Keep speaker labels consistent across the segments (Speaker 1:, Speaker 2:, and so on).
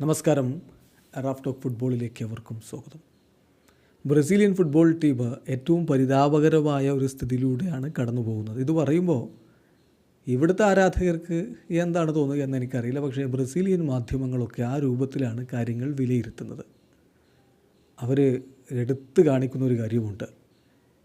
Speaker 1: നമസ്കാരം. Raf talk ഫുട്ബോളിലേക്ക് അവർക്കും സ്വാഗതം. ബ്രസീലിയൻ ഫുട്ബോൾ ടീം ഏറ്റവും പരിതാപകരമായ ഒരു സ്ഥിതിയിലൂടെയാണ് കടന്നു പോകുന്നത് ഇത് പറയുമ്പോൾ ഇവിടുത്തെ ആരാധകർക്ക് എന്താണ് തോന്നുക എന്ന് എനിക്കറിയില്ല. പക്ഷേ ബ്രസീലിയൻ മാധ്യമങ്ങളൊക്കെ ആ രൂപത്തിലാണ് കാര്യങ്ങൾ വിലയിരുത്തുന്നത്. അവർ എടുത്തു കാണിക്കുന്ന ഒരു കാര്യമുണ്ട്.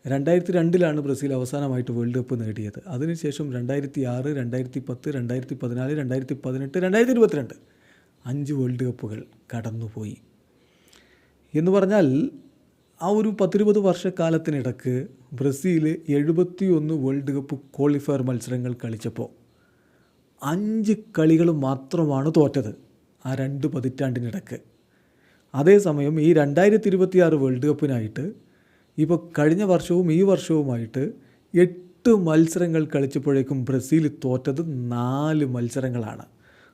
Speaker 1: രണ്ടായിരത്തി രണ്ടിലാണ് ബ്രസീൽ അവസാനമായിട്ട് വേൾഡ് കപ്പ് നേടിയത്. അതിനുശേഷം രണ്ടായിരത്തി ആറ് രണ്ടായിരത്തി പത്ത് രണ്ടായിരത്തി പതിനാല് രണ്ടായിരത്തി പതിനെട്ട് രണ്ടായിരത്തി ഇരുപത്തിരണ്ട് അഞ്ച് വേൾഡ് കപ്പുകൾ കടന്നുപോയി. എന്ന് പറഞ്ഞാൽ ആ ഒരു പത്തിരുപത് വർഷക്കാലത്തിനിടക്ക് ബ്രസീൽ എഴുപത്തി ഒന്ന് വേൾഡ് കപ്പ് ക്വാളിഫയർ മത്സരങ്ങൾ കളിച്ചപ്പോൾ അഞ്ച് കളികൾ മാത്രമാണ് തോറ്റത് ആ രണ്ട് പതിറ്റാണ്ടിനിടക്ക്. അതേസമയം ഈ രണ്ടായിരത്തി ഇരുപത്തിയാറ് വേൾഡ് കപ്പിനായിട്ട് ഇപ്പോൾ കഴിഞ്ഞ വർഷവും ഈ വർഷവുമായിട്ട് എട്ട് മത്സരങ്ങൾ കളിച്ചപ്പോഴേക്കും ബ്രസീൽ തോറ്റത് നാല് മത്സരങ്ങളാണ്.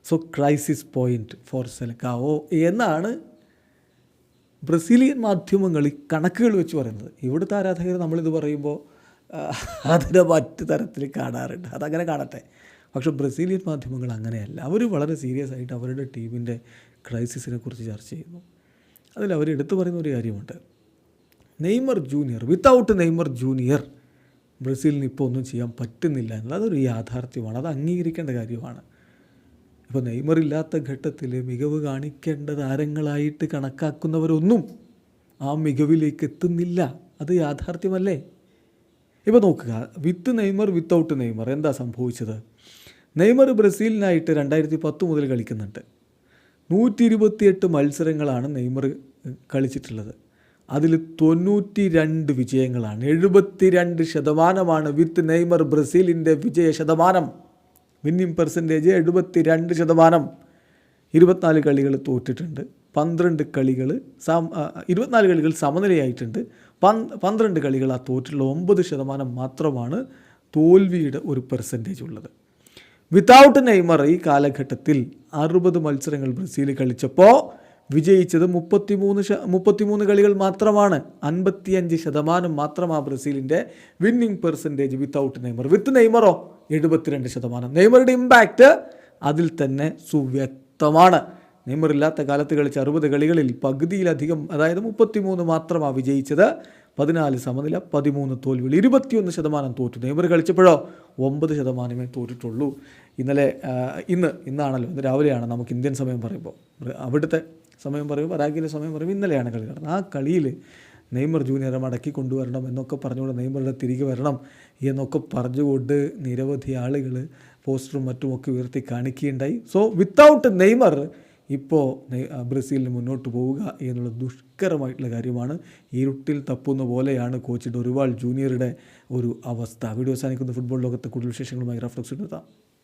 Speaker 1: So crisis point for Selecao എന്നാണ് ബ്രസീലിയൻ മാധ്യമങ്ങൾ ഈ കണക്കുകൾ വെച്ച് പറയുന്നത്. ഇവിടുത്തെ ആരാധകർ നമ്മളിത് പറയുമ്പോൾ അതിനെ മറ്റ് തരത്തിൽ കാണാറുണ്ട്. അതങ്ങനെ കാണട്ടെ. പക്ഷെ ബ്രസീലിയൻ മാധ്യമങ്ങൾ അങ്ങനെയല്ല. അവർ വളരെ സീരിയസ് ആയിട്ട് അവരുടെ ടീമിന്റെ ക്രൈസിസിനെ കുറിച്ച് ചർച്ച ചെയ്യുന്നു. അതിൽ അവർ എടുത്തു പറയുന്ന ഒരു കാര്യമുണ്ട്. Neymar Junior without Neymar Junior ബ്രസീലിന് ഇപ്പോൾ ഒന്നും ചെയ്യാൻ പറ്റുന്നില്ല എന്നുള്ളത് അതൊരു യാഥാർത്ഥ്യമാണ്. അത് അംഗീകരിക്കേണ്ട കാര്യമാണ്. ഇപ്പോൾ നെയ്മർ ഇല്ലാത്ത ഘട്ടത്തിൽ മികവ് കാണിക്കേണ്ട താരങ്ങളായിട്ട് കണക്കാക്കുന്നവരൊന്നും ആ മികവിലേക്ക് എത്തുന്നില്ല. അത് യാഥാർത്ഥ്യമല്ലേ? ഇപ്പോൾ നോക്കുക. വിത്ത് നെയ്മർ വിത്തൗട്ട് നെയ്മർ എന്താ സംഭവിച്ചത്? നെയ്മർ ബ്രസീലിനായിട്ട് രണ്ടായിരത്തി പത്ത് മുതൽ കളിക്കുന്നുണ്ട്. നൂറ്റി ഇരുപത്തിയെട്ട് മത്സരങ്ങളാണ് നെയ്മർ കളിച്ചിട്ടുള്ളത്. അതിൽ തൊണ്ണൂറ്റി രണ്ട് വിജയങ്ങളാണ്. എഴുപത്തി രണ്ട് ശതമാനമാണ് വിത്ത് നെയ്മർ ബ്രസീലിന്റെ വിജയ ശതമാനം വിന്നിംഗ് പെർസെന്റേജ് എഴുപത്തി രണ്ട് ശതമാനം. ഇരുപത്തിനാല് കളികൾ തോറ്റിട്ടുണ്ട്. പന്ത്രണ്ട് കളികൾ സം ഇരുപത്തിനാല് കളികൾ സമനിലയായിട്ടുണ്ട്. പന് പന്ത്രണ്ട് കളികൾ ആ തോറ്റുള്ള ഒമ്പത് ശതമാനം മാത്രമാണ് തോൽവിയുടെ ഒരു പെർസെന്റേജ് ഉള്ളത്. വിത്തൗട്ട് നെയ്മർ ഈ കാലഘട്ടത്തിൽ അറുപത് മത്സരങ്ങൾ ബ്രസീൽ കളിച്ചപ്പോൾ വിജയിച്ചത് മുപ്പത്തിമൂന്ന് മുപ്പത്തിമൂന്ന് കളികൾ മാത്രമാണ്. അൻപത്തിയഞ്ച് ശതമാനം മാത്രമാണ് ബ്രസീലിന്റെ winning percentage without Neymar. With നെയ്മറോ? എഴുപത്തിരണ്ട് ശതമാനം. നെയ്മറുടെ ഇമ്പാക്റ്റ് അതിൽ തന്നെ സുവ്യക്തമാണ്. നെയ്മർ ഇല്ലാത്ത കാലത്ത് കളിച്ച അറുപത് കളികളിൽ പകുതിയിലധികം അതായത് മുപ്പത്തിമൂന്ന് മാത്രമാണ് വിജയിച്ചത്. പതിനാല് സമനില പതിമൂന്ന് തോൽവികൾ ഇരുപത്തിയൊന്ന് ശതമാനം തോറ്റു. നെയ്മർ കളിച്ചപ്പോഴോ? ഒമ്പത് ശതമാനമേ തോറ്റിട്ടുള്ളൂ. ഇന്നലെ ഇന്ന് ഇന്നാണല്ലോ ഇന്ന് രാവിലെയാണ് നമുക്ക് ഇന്ത്യൻ സമയം പറയുമ്പോൾ. അവിടുത്തെ സമയം പറയും പരാഗിലെ സമയം പറയും ഇന്നലെയാണ് കളി നടന്നത്. ആ കളിയിൽ നെയ്മർ ജൂനിയറെ മടക്കി കൊണ്ടുവരണം എന്നൊക്കെ പറഞ്ഞുകൊണ്ട് നെയ്മറുടെ തിരികെ വരണം എന്നൊക്കെ പറഞ്ഞുകൊണ്ട് നിരവധി ആളുകൾ പോസ്റ്ററും മറ്റുമൊക്കെ ഉയർത്തി കാണിക്കുകയുണ്ടായി. സോ വിത്തൗട്ട് നെയ്മർ ഇപ്പോൾ ബ്രസീലിന് മുന്നോട്ട് പോവുക എന്നുള്ള ദുഷ്കരമായിട്ടുള്ള കാര്യമാണ്. ഇരുട്ടിൽ തപ്പുന്ന പോലെയാണ് കോച്ച് ഡൊറിവാൾ ജൂനിയറുടെ ഒരു അവസ്ഥ. വീഡിയോ അവസാനിക്കുന്ന. ഫുട്ബോൾ ലോകത്തെ കൂടുതൽ വിശേഷങ്ങളുമായി റഫ്ലക്സ് എടുത്താം.